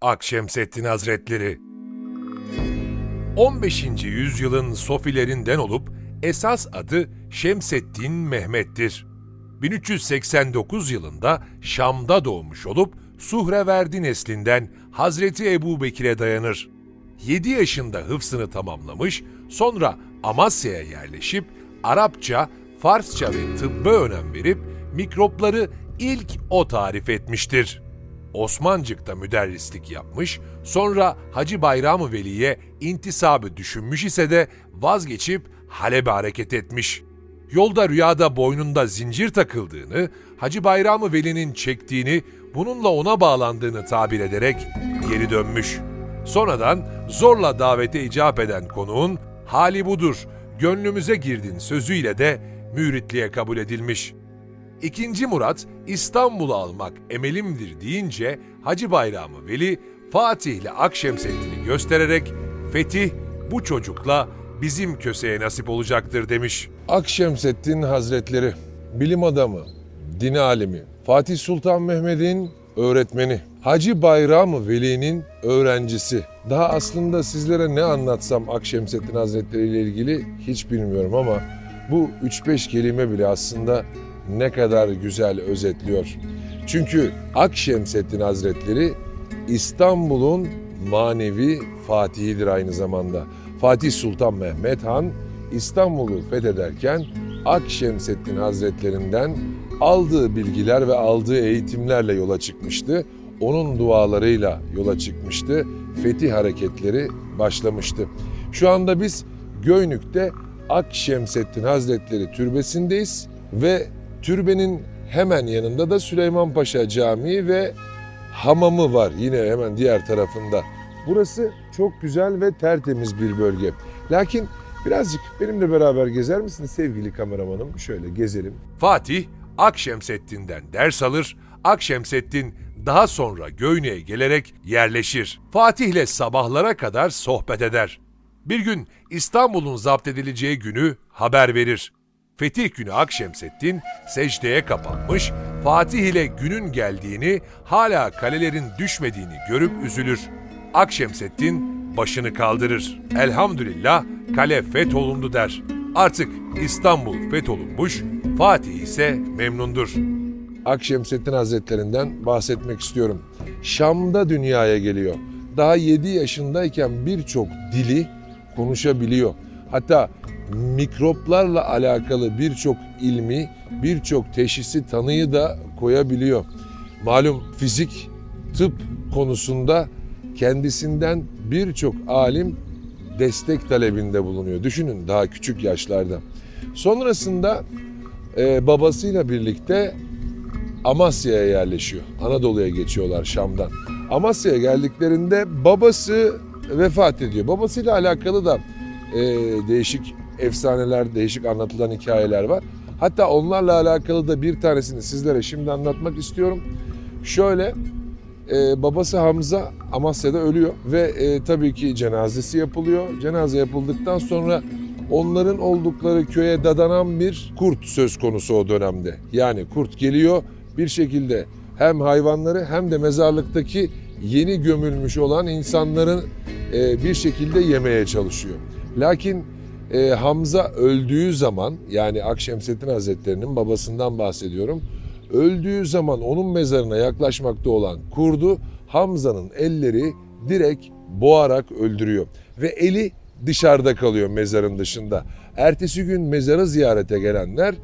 Akşemseddin Hazretleri 15. yüzyılın sofilerinden olup esas adı Şemseddin Mehmet'tir. 1389 yılında Şam'da doğmuş olup Suhreverdi neslinden Hazreti Ebu Bekir'e dayanır. 7 yaşında hıfzını tamamlamış, sonra Amasya'ya yerleşip Arapça, Farsça ve tıbba önem verip mikropları ilk o tarif etmiştir. Osmancık'ta müderrislik yapmış, sonra Hacı Bayram-ı Veli'ye intisabı düşünmüş ise de vazgeçip Halep'e hareket etmiş. Yolda rüyada boynunda zincir takıldığını, Hacı Bayram-ı Veli'nin çektiğini, bununla ona bağlandığını tabir ederek geri dönmüş. Sonradan zorla davete icap eden konuğun hali budur, gönlümüze girdin sözüyle de müritliğe kabul edilmiş. İkinci Murat İstanbul'u almak emelimdir deyince Hacı Bayramı Veli Fatih ile Akşemseddin'i göstererek fetih bu çocukla bizim köseye nasip olacaktır demiş. Akşemseddin Hazretleri, bilim adamı, din alimi, Fatih Sultan Mehmet'in öğretmeni, Hacı Bayram Veli'nin öğrencisi. Daha aslında sizlere ne anlatsam Akşemseddin Hazretleri ile ilgili hiç bilmiyorum ama bu 3-5 kelime bile aslında ne kadar güzel özetliyor. Çünkü Akşemseddin Hazretleri İstanbul'un manevi fatihidir aynı zamanda. Fatih Sultan Mehmet Han İstanbul'u fethederken Akşemseddin Hazretlerinden aldığı bilgiler ve aldığı eğitimlerle yola çıkmıştı. Onun dualarıyla yola çıkmıştı. Fetih hareketleri başlamıştı. Şu anda biz Göynük'te Akşemseddin Hazretleri türbesindeyiz ve türbenin hemen yanında da Süleyman Paşa Camii ve hamamı var yine hemen diğer tarafında. Burası çok güzel ve tertemiz bir bölge. Lakin birazcık benimle beraber gezer misiniz sevgili kameramanım? Şöyle gezelim. Fatih Akşemseddin'den ders alır, Akşemseddin daha sonra Göynük'e gelerek yerleşir. Fatih ile sabahlara kadar sohbet eder. Bir gün İstanbul'un zapt edileceği günü haber verir. Fetih günü Akşemseddin secdeye kapanmış, Fatih ile günün geldiğini, hala kalelerin düşmediğini görüp üzülür. Akşemseddin başını kaldırır. Elhamdülillah kale fetholundu der. Artık İstanbul fetholunmuş, Fatih ise memnundur. Akşemseddin Hazretlerinden bahsetmek istiyorum. Şam'da dünyaya geliyor. Daha 7 yaşındayken birçok dili konuşabiliyor. Hatta mikroplarla alakalı birçok ilmi, birçok teşhisi tanıyı da koyabiliyor. Malum fizik, tıp konusunda kendisinden birçok alim destek talebinde bulunuyor. Düşünün daha küçük yaşlarda. Sonrasında e, babasıyla birlikte Amasya'ya yerleşiyor. Anadolu'ya geçiyorlar Şam'dan. Amasya'ya geldiklerinde babası vefat ediyor. Babasıyla alakalı da e, değişik efsaneler, değişik anlatılan hikayeler var. Hatta onlarla alakalı da bir tanesini sizlere şimdi anlatmak istiyorum. Şöyle, e, babası Hamza Amasya'da ölüyor ve e, tabii ki cenazesi yapılıyor. Cenaze yapıldıktan sonra onların oldukları köye dadanan bir kurt söz konusu o dönemde. Yani kurt geliyor bir şekilde hem hayvanları hem de mezarlıktaki yeni gömülmüş olan insanların e, bir şekilde yemeye çalışıyor. Lakin e, Hamza öldüğü zaman yani Akşemseddin Hazretleri'nin babasından bahsediyorum. Öldüğü zaman onun mezarına yaklaşmakta olan kurdu Hamza'nın elleri direkt boğarak öldürüyor. Ve eli dışarıda kalıyor mezarın dışında. Ertesi gün mezarı ziyarete gelenler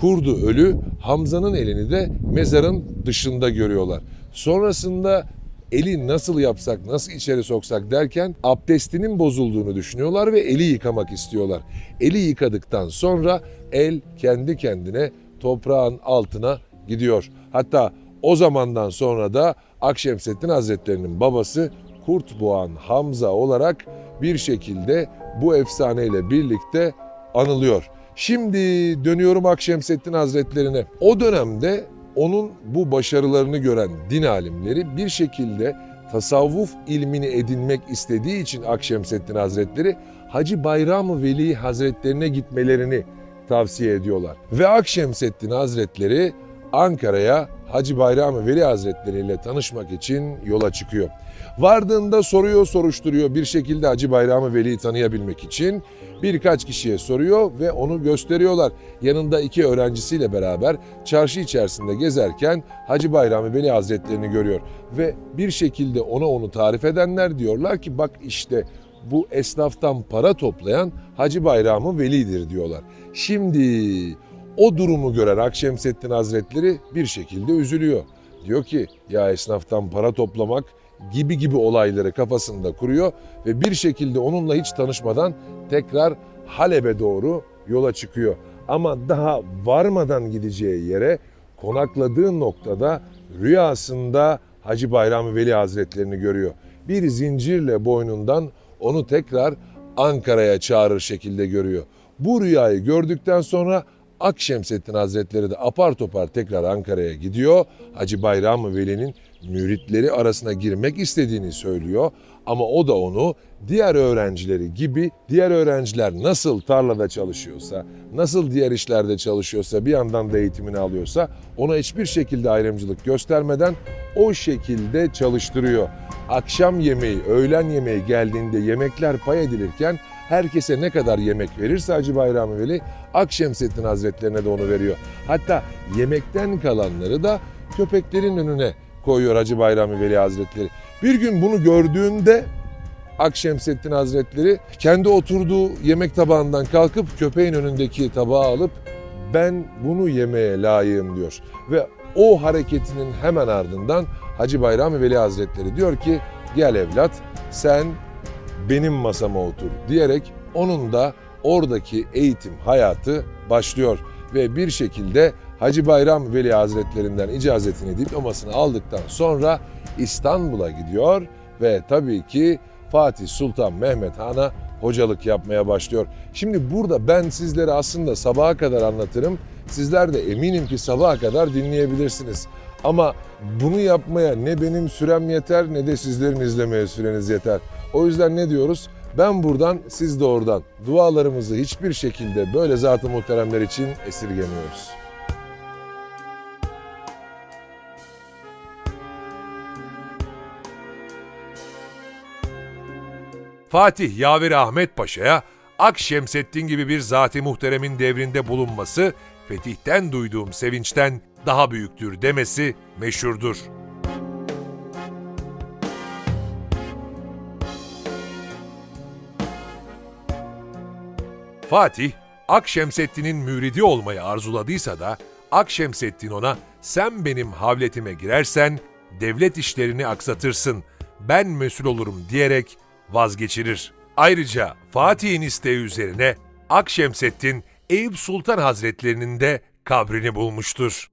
kurdu ölü Hamza'nın elini de mezarın dışında görüyorlar. Sonrasında eli nasıl yapsak, nasıl içeri soksak derken abdestinin bozulduğunu düşünüyorlar ve eli yıkamak istiyorlar. Eli yıkadıktan sonra el kendi kendine toprağın altına gidiyor. Hatta o zamandan sonra da Akşemseddin Hazretleri'nin babası Kurt Boğan Hamza olarak bir şekilde bu efsaneyle birlikte anılıyor. Şimdi dönüyorum Akşemseddin Hazretlerine. O dönemde onun bu başarılarını gören din alimleri bir şekilde tasavvuf ilmini edinmek istediği için Akşemseddin Hazretleri Hacı Bayram-ı Veli Hazretlerine gitmelerini tavsiye ediyorlar. Ve Akşemseddin Hazretleri Ankara'ya Hacı Bayram Veli Hazretleri ile tanışmak için yola çıkıyor. Vardığında soruyor, soruşturuyor bir şekilde Hacı Bayram Veli'yi tanıyabilmek için birkaç kişiye soruyor ve onu gösteriyorlar. Yanında iki öğrencisiyle beraber çarşı içerisinde gezerken Hacı Bayram Veli Hazretlerini görüyor ve bir şekilde ona onu tarif edenler diyorlar ki bak işte bu esnaftan para toplayan Hacı Bayramı Veli'dir diyorlar. Şimdi o durumu gören Akşemseddin Hazretleri bir şekilde üzülüyor. Diyor ki ya esnaftan para toplamak gibi gibi olayları kafasında kuruyor ve bir şekilde onunla hiç tanışmadan tekrar Halep'e doğru yola çıkıyor. Ama daha varmadan gideceği yere konakladığı noktada rüyasında Hacı Bayram Veli Hazretlerini görüyor. Bir zincirle boynundan onu tekrar Ankara'ya çağırır şekilde görüyor. Bu rüyayı gördükten sonra Akşemseddin Hazretleri de apar topar tekrar Ankara'ya gidiyor. Hacı Bayram Veli'nin müritleri arasına girmek istediğini söylüyor. Ama o da onu diğer öğrencileri gibi diğer öğrenciler nasıl tarlada çalışıyorsa, nasıl diğer işlerde çalışıyorsa, bir yandan da eğitimini alıyorsa ona hiçbir şekilde ayrımcılık göstermeden o şekilde çalıştırıyor. Akşam yemeği, öğlen yemeği geldiğinde yemekler pay edilirken herkese ne kadar yemek verirse Hacı Bayram Veli Akşemseddin Hazretlerine de onu veriyor. Hatta yemekten kalanları da köpeklerin önüne koyuyor Hacı Bayram Veli Hazretleri. Bir gün bunu gördüğünde Akşemseddin Hazretleri kendi oturduğu yemek tabağından kalkıp köpeğin önündeki tabağı alıp ben bunu yemeye layığım diyor. Ve o hareketinin hemen ardından Hacı Bayram Veli Hazretleri diyor ki gel evlat sen benim masama otur diyerek onun da oradaki eğitim hayatı başlıyor ve bir şekilde Hacı Bayram Veli Hazretlerinden icazetini diplomasını aldıktan sonra İstanbul'a gidiyor ve tabii ki Fatih Sultan Mehmet Han'a hocalık yapmaya başlıyor. Şimdi burada ben sizlere aslında sabaha kadar anlatırım. Sizler de eminim ki sabaha kadar dinleyebilirsiniz. Ama bunu yapmaya ne benim sürem yeter ne de sizlerin izlemeye süreniz yeter. O yüzden ne diyoruz? Ben buradan, siz de oradan. Dualarımızı hiçbir şekilde böyle zat-ı muhteremler için esirgemiyoruz. Fatih Yaveri Ahmet Paşa'ya Akşemseddin gibi bir zat-ı muhteremin devrinde bulunması fetihten duyduğum sevinçten daha büyüktür demesi meşhurdur. Fatih, Akşemseddin'in müridi olmayı arzuladıysa da Akşemseddin ona sen benim havletime girersen devlet işlerini aksatırsın, ben mesul olurum diyerek vazgeçirir. Ayrıca Fatih'in isteği üzerine Akşemseddin Eyüp Sultan Hazretlerinin de kabrini bulmuştur.